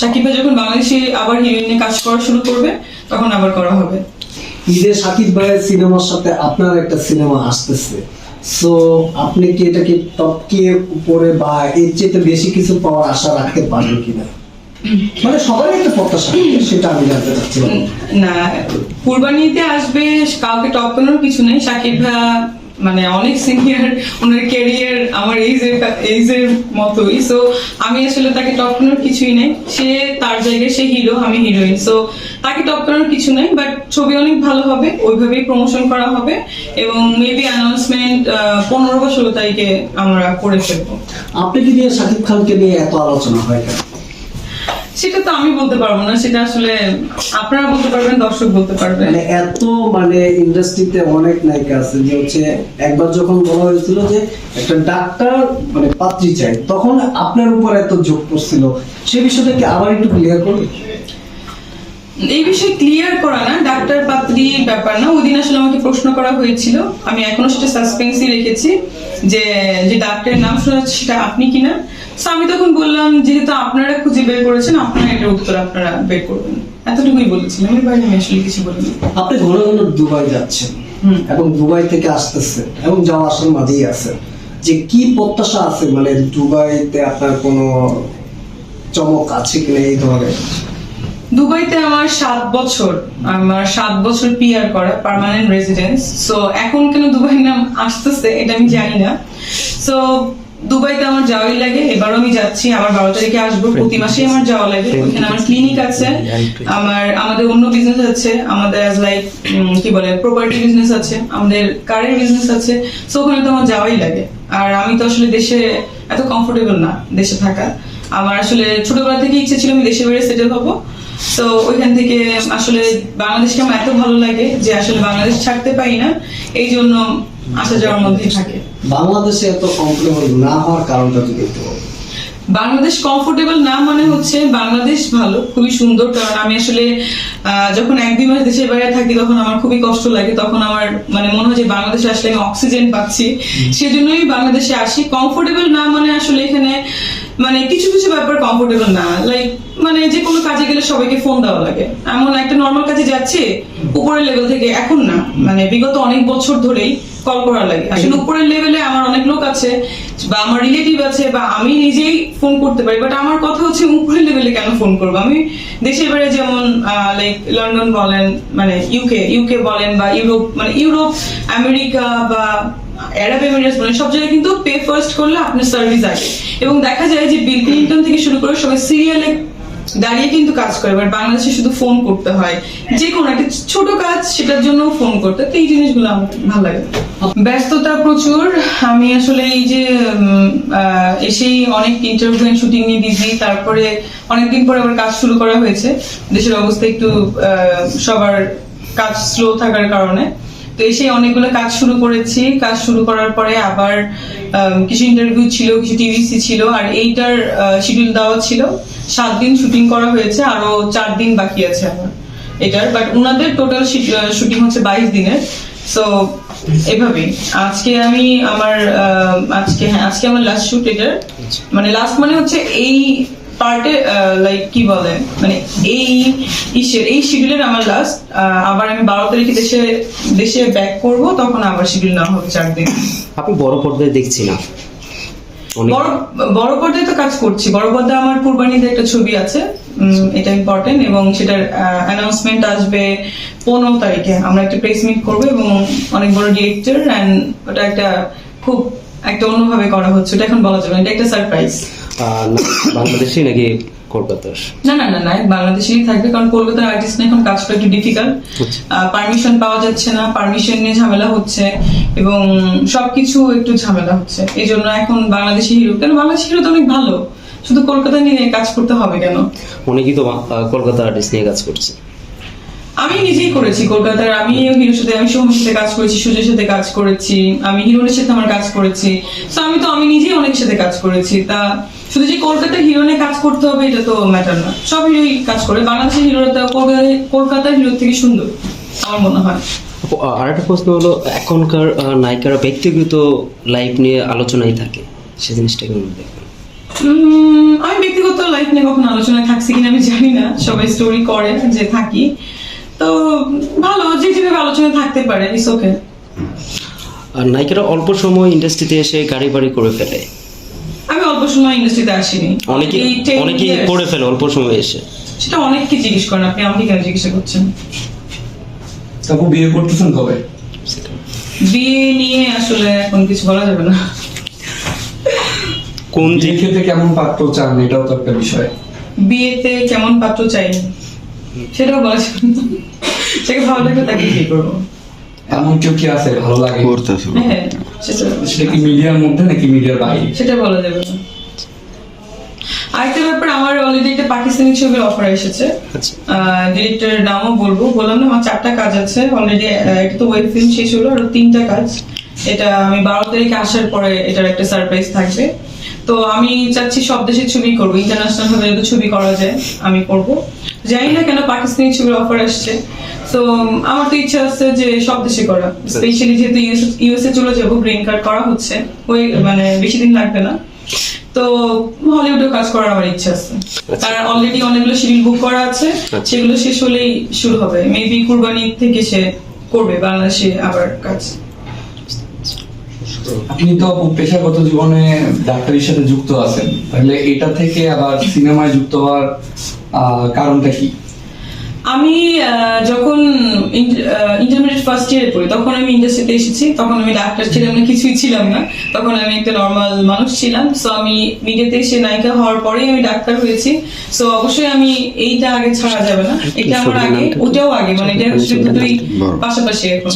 সাকিব ভাই যখন বাংলাদেশে আবার হিরোইনে কাজ করা শুরু করবে তখন আবার করা হবে। ঈদে সাকিব ভাইয়ের সিনেমার সাথে আপনার একটা সিনেমা আসতেছে। সো আপনি কি এটাকে টপকে উপরে বা এর চেয়ে বেশি কিছু পাওয়ার আশা রাখতে পারবেন কিনা? মানে সবারই একটা প্রত্যাশা সেটা আমি জানতে চাচ্ছিলাম। না কুরবানিতে আসবে কাউকে টপ করানোর কিছু নেই। সাকিব ভাই মানে অনেক সিনিয়র ওনার ক্যারিয়ার আমার এইজের এইজের মতোই। সো আমি আসলে তাকে টপ করানোর কিছুই নেই। সে তার জায়গায় সে হিরো আমি হিরোইন সো তাকে টপ করানোর কিছু নেই বাট ছবি অনেক ভালো হবে, ওইভাবেই প্রমোশন করা হবে এবং মেবি অ্যানাউন্সমেন্ট পনেরো বা ষোলো তারিখে আমরা করে ফেলব। আপনি কি নিয়ে সাকিব খানকে নিয়ে এত আলোচনা হয় কেন? সেটা তো আমি বলতে পারব না সেটা আসলে আপনারা বলতে পারবেন দর্শক বলতে পারবেন। মানে এত মানে ইন্ডাস্ট্রিতে অনেক নায়িকা আছে যে হচ্ছে একবার যখন বলা হয়েছিল যে একটা ডাক্তার মানে পাত্রী চাই তখন আপনার উপর এত যোগ করছিল সে বিষয়টা কি আবার একটু ক্লিয়ার করবে এই বিষয়ে ক্লিয়ার করা না ডাক্তার ব্যাপার না। ওই দিন আসলে আমাকে প্রশ্ন করা হয়েছিল। আমি এখনও সেটা সাসপেন্সই রেখেছি যে যে ডাক্তারের নাম শোনা যাচ্ছে সেটা আপনি কিনা। তো আমি তখন বললাম যেহেতু আপনারা খুঁজে বের করেছেন আপনারা এটার উত্তর আপনারা বের করবেন। এতটুকুই বলেছিলাম। এর বাইরে আমি আসলে কিছু বলিনি। আপনি ঘন ঘন দুবাই যাচ্ছেন। এবং দুবাই থেকে আসতেছেন এবং যাওয়া আসার মাঝেই আছেন যে কি প্রত্যাশা আছে? মানে দুবাইতে আপনার কোনো চমক আছে কিনা এই ধরনের? দুবাইতে আমার সাত বছর আমার সাত বছর পিআর করা পার্মানেন্ট রেসিডেন্স সো এখন কেন দুবাই নাম আসতেছে এটা আমি জানি না। সো দুবাইতে আমার যাওয়াই লাগে এবারও আমি যাচ্ছি আমার বারো তারিখে আসব প্রতি মাসেই আমার যাওয়া লাগে। ওখানে আমার ক্লিনিক আছে আমার আমাদের অন্য বিজনেস আছে আমাদের অ্যাজ লাইক কি বলে প্রপার্টি বিজনেস আছে আমাদের কারের বিজনেস আছে। সো ওখানে তো আমার যাওয়াই লাগে। আর আমি তো আসলে দেশে এত কমফোর্টেবল না দেশে থাকা। আমার আসলে ছোটবেলা থেকে ইচ্ছে ছিল আমি দেশে বাইরে সেটেল হব। তো ওইখান থেকে আসলে বাংলাদেশকে আমার এত ভালো লাগে যে আসলে বাংলাদেশ ছাড়তে পারি না। এই জন্য আসা যাওয়ার মধ্যেই থাকে। বাংলাদেশে এত কমফোর্টেবল না হওয়ার কারণটা যদি একটু বাংলাদেশ কমফোর্টেবল না মানে হচ্ছে বাংলাদেশ ভালো খুবই সুন্দর। কারণ আমি আসলে আহ, যখন এক দুই মাস দেশের বাইরে থাকি তখন আমার খুবই কষ্ট লাগে। তখন আমার মানে মনে হয় যে বাংলাদেশে আসলে আমি অক্সিজেন পাচ্ছি। সেজন্যই বাংলাদেশে আসি। কমফোর্টেবল না মানে আসলে এখানে মানে কিছু কিছু ব্যাপার কমফোর্টেবল না। লাইক মানে যে কোনো কাজে গেলে সবাইকে ফোন দেওয়া লাগে। এমন একটা নর্মাল কাজে যাচ্ছে, উপরের লেভেল থেকে এখন না। মানে বিগত অনেক বছর ধরেই কল করা লাগে। আসলে উপরের লেভেলে আমার অনেক লোক আছে বা আমার রিলেটিভ আছে বা আমি নিজেই ফোন করতে পারি বাট আমার কথা হচ্ছে উপরের লেভেলে কেন ফোন করব? আমি দেশের বাইরে যেমন লাইক লন্ডন বলেন মানে ইউকে ইউকে বলেন বা ইউরোপ মানে ইউরোপ আমেরিকা বা অ্যারাব এমিরেটস বলেন সব জায়গায় কিন্তু পে ফার্স্ট করলে আপনার সার্ভিস আগে এবং দেখা যায় যে বিল ক্লিনটন থেকে শুরু করে সবাই সিরিয়ালে দাঁড়িয়ে কিন্তু কাজ করে এবার বাংলাদেশে শুধু ফোন করতে হয়। যে কোনো একটা ছোট কাজ, সেটার জন্য ফোন করতে তো এই জিনিসগুলো আমার ভালো লাগে। ব্যস্ততা প্রচুর। আমি আসলে এই যে এসেই অনেক ইন্টারভিউ শুটিং নিয়ে বিজি তারপরে অনেকদিন পরে আবার কাজ শুরু করা হয়েছে। দেশের অবস্থা একটু সবার কাজ স্লো থাকার কারণে। তো এসে অনেকগুলো কাজ শুরু করেছি। কাজ শুরু করার পরে আবার কিছু ইন্টারভিউ ছিল কিছু টিভিসি ছিল আর এইটার শিডিউল দেওয়া ছিল। সাত দিন শুটিং করা হয়েছে আরও চার দিন বাকি আছে আমার এটার। বাট ওনাদের টোটাল শুটিং হচ্ছে বাইশ দিনের। সো এভাবেই। আজকে আমি আমার আজকে হ্যাঁ আজকে আমার লাস্ট শুট এটার। মানে লাস্ট মানে হচ্ছে এই পার্টে লাইক কি বলে মানে এই ইসের এই শিডিউলের আমার লাস্ট আবার আমি বারো তারিখে দেশে দেশে ব্যাক করব তখন আবার শিডিউল না হবে চার দিন। আপনি বড় পর্দায় দেখছি না। বড় বড় পর্দায় তো কাজ করছি। বড় পর্দায় আমার কুরবানিতে একটা ছবি আছে এটা ইম্পর্টেন্ট এবং সেটার অ্যানাউন্সমেন্ট আসবে পনেরো তারিখে। আমরা একটা প্রেস মিট করব এবং অনেক বড় ডিরেক্টর অ্যান্ড ওটা একটা খুব একটা অন্যভাবে করা হচ্ছে। ওটা এখন বলা যাবে এটা একটা সারপ্রাইজ বাংলাদেশি নাকি কলকাতার না না না না বাংলাদেশেই থাকবে কারণ কলকাতার আর্টিস্ট এখন একটু ডিফিকাল্ট পারমিশন পাওয়া যাচ্ছে না পারমিশন নিয়ে ঝামেলা হচ্ছে এবং সবকিছু একটু ঝামেলা হচ্ছে। এই জন্য এখন বাংলাদেশি হিরো কেন বাংলাদেশি হিরো তো অনেক ভালো শুধু কলকাতা নিয়ে কাজ করতে হবে কেন? অনেকেই তো কলকাতা আর্টিস্ট নিয়ে কাজ করছে? আমি নিজেই করেছি কলকাতার আমি হিরোর সাথে আমি সৌমের সাথে কাজ করেছি সূর্যের সাথে কাজ করেছি আমি হিরোনের সাথে আমার কাজ করেছি। তো আমি তো আমি নিজেই অনেক সাথে কাজ করেছি। তা শুধু যে কলকাতার হিরোনে কাজ করতে হবে এটা তো ম্যাটার না। সব হিরোই কাজ করে। বাংলাদেশের হিরোরা তো কলকাতার হিরোর থেকে সুন্দর আমার মনে হয়। আহ, আরেকটা প্রশ্ন হলো এখনকার নায়িকারা ব্যক্তিগত লাইফ নিয়ে আলোচনায় থাকে সে জিনিসটা কেমন দেখবেন? আমি ব্যক্তিগত লাইফ নিয়ে কখনো আলোচনায় থাকছি কিনা আমি জানি না। সবাই স্টোরি করে যে থাকি। তো ভালো যে যেভাবে আলোচনায় থাকতে পারে ইটস ওকে আর নায়িকারা অল্প সময় ইন্ডাস্ট্রিতে এসে গাড়ি বাড়ি করে ফেলে। অল্প সময় ইন্ডাস্ট্রিতে আসিনি। অনেকে এই 10 অনেকেই করে ফেলে অল্প সময় এসে। সেটা অনেককে জিজ্ঞেস করেন আপনি আমাকে কেন জিজ্ঞাসা করছেন? আপু বিয়ে করতেছেন কবে? বিয়ে নিয়ে আসলে এখন কিছু বলা যাবে না। কোন দিক ক্ষেত্রে কেমন পাত্র চান? এটাও তো একটা বিষয়। বিয়েতে কেমন পাত্র চাই? সেটাও বলা যাবে না। সেটাকে ভালো লাগবে তাকে বিয়ে করব। এমন আছে ভালো লাগে? করতেছে হ্যাঁ সেটা সেটা কি মিডিয়ার মধ্যে নাকি মিডিয়ার বাইরে? সেটা বলা যাবে আরেকটা ব্যাপার আমার অলরেডি একটা পাকিস্তানি ছবির অফার এসেছে। আচ্ছা। ডিরেক্টরের নামও বলব। বললাম না আমার চারটা কাজ আছে। অলরেডি একটা তো ওয়েব ফিল্ম শেষ হলো আর তিনটা কাজ। এটা আমি বারো তারিখে আসার পরে এটার একটা সারপ্রাইজ থাকবে। তো আমি চাচ্ছি সব দেশের ছবি করব। ইন্টারন্যাশনাল ভাবে যদি ছবি করা যায় আমি করব। জানি না কেন পাকিস্তানি ছবির অফার আসছে। তো আমার তো ইচ্ছা আছে যে সব দেশে করা। স্পেশালি যেহেতু ইউএসএ চলে যাব গ্রিন কার্ড করা হচ্ছে। ওই মানে বেশি দিন লাগবে না। তো হলিউডে কাজ করার আমার ইচ্ছা আছে। তার অলরেডি অনেকগুলো শিডিউল বুক করা আছে। আচ্ছা। সেগুলো শেষ হলেই শুরু হবে। মেবি কুরবানি থেকে সে করবে বাংলাদেশে আবার কাজ। আপনি তো পেশাগত জীবনে ডাক্তারির সাথে যুক্ত আছেন। তাহলে এটা থেকে আবার সিনেমায় যুক্ত হওয়ার কারণটা কি? আমি যখন ইন্টারমিডিয়েট ফার্স্ট ইয়ারে পড়ি তখন আমি ইন্ডাস্ট্রিতে এসেছি তখন আমি ডাক্তার ছিলাম না কিছুই ছিলাম না। তখন আমি একটা নর্মাল মানুষ ছিলাম সো আমি মিডিয়াতে এসে নায়িকা হওয়ার পরেই আমি ডাক্তার হয়েছি। সো অবশ্যই আমি এইটা আগে ছাড়া যাবে না এটা আমার আগে ওটাও আগে মানে এটা হচ্ছে দুটোই পাশাপাশি এখন।